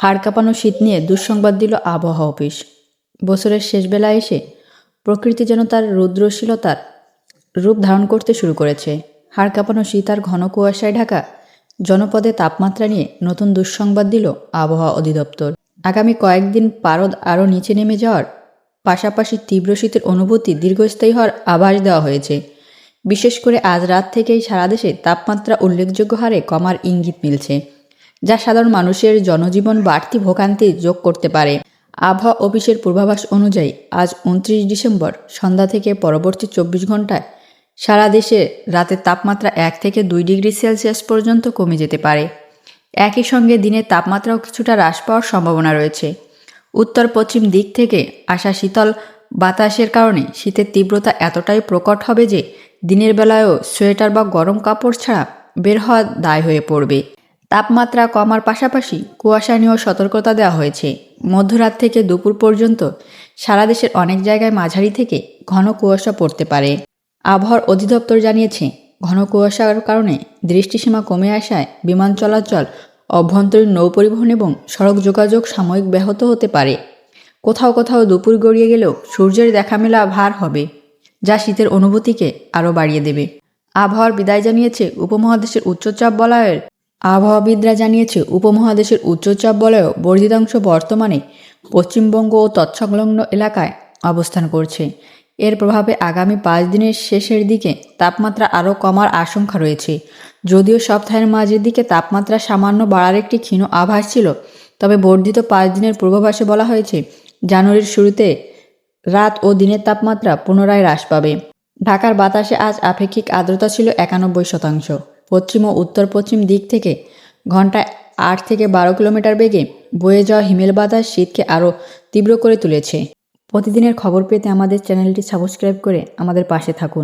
হাড় কাঁপানো শীত নিয়ে দুঃসংবাদ দিল আবহাওয়া অফিস। বছরের শেষ বেলায় এসে প্রকৃতি যেন তার রুদ্রশীলতার রূপ ধারণ করতে শুরু করেছে। হাড় কাঁপানো শীত আর ঘন কুয়াশায় ঢাকা জনপদে তাপমাত্রা নিয়ে নতুন দুঃসংবাদ দিল আবহাওয়া অধিদপ্তর। আগামী কয়েকদিন পারদ আরও নিচে নেমে যাওয়ার পাশাপাশি তীব্র শীতের অনুভূতি দীর্ঘস্থায়ী হওয়ার আভাস দেওয়া হয়েছে। বিশেষ করে আজ রাত থেকেই সারা দেশে তাপমাত্রা উল্লেখযোগ্য হারে কমার ইঙ্গিত মিলছে। যা সাধারণ মানুষের জনজীবন বাড়তি ভোগান্তি যোগ করতে পারে। আবহাওয়া অফিসের পূর্বাভাস অনুযায়ী আজ উনত্রিশ ডিসেম্বর, সন্ধ্যা থেকে পরবর্তী চব্বিশ ঘন্টায় সারা দেশে রাতের তাপমাত্রা এক থেকে দুই ডিগ্রি সেলসিয়াস পর্যন্ত কমে যেতে পারে। একই সঙ্গে দিনের তাপমাত্রাও কিছুটা হ্রাস পাওয়ার সম্ভাবনা রয়েছে। উত্তর পশ্চিম দিক থেকে আসা শীতল বাতাসের কারণে শীতের তীব্রতা এতটাই প্রকট হবে যে দিনের বেলায়ও সোয়েটার বা গরম কাপড় ছাড়া বের হওয়া দায় হয়ে পড়বে। তাপমাত্রা কমার পাশাপাশি কুয়াশা নিয়েও সতর্কতা দেওয়া হয়েছে। মধ্যরাত থেকে দুপুর পর্যন্ত সারা দেশের অনেক জায়গায় মাঝারি থেকে ঘন কুয়াশা পড়তে পারে। আবহাওয়ার অধিদপ্তর জানিয়েছে, ঘন কুয়াশার কারণে দৃষ্টিসীমা কমে আসায় বিমান চলাচল, অভ্যন্তরীণ নৌ পরিবহন এবং সড়ক যোগাযোগ সাময়িক ব্যাহত হতে পারে। কোথাও কোথাও দুপুর গড়িয়ে গেলেও সূর্যের দেখা মেলা ভার হবে, যা শীতের অনুভূতিকে আরও বাড়িয়ে দেবে। আবহাওয়ার বিদায় জানিয়েছে উপমহাদেশের উচ্চচাপ বলয়ের আবহাওয়াবিদরা জানিয়েছে, উপমহাদেশের উচ্চচাপ বলয় বর্ধিতাংশ বর্তমানে পশ্চিমবঙ্গ ও তৎসংলগ্ন এলাকায় অবস্থান করছে। এর প্রভাবে আগামী পাঁচ দিনের শেষের দিকে তাপমাত্রা আরও কমার আশঙ্কা রয়েছে। যদিও সপ্তাহের মাঝের দিকে তাপমাত্রা সামান্য বাড়ার একটি ক্ষীণ আভাস ছিল, তবে বর্ধিত পাঁচ দিনের পূর্বাভাসে বলা হয়েছে, জানুয়ারির শুরুতে রাত ও দিনের তাপমাত্রা পুনরায় হ্রাস পাবে। ঢাকার বাতাসে আজ আপেক্ষিক আর্দ্রতা ছিল একানব্বই শতাংশ। পশ্চিম ও উত্তর পশ্চিম দিক থেকে ঘন্টায় আট থেকে বারো কিলোমিটার বেগে বয়ে যাওয়া হিমেল বাতাস শীতকে আরও তীব্র করে তুলেছে। প্রতিদিনের খবর পেতে আমাদের চ্যানেলটি সাবস্ক্রাইব করে আমাদের পাশে থাকুন।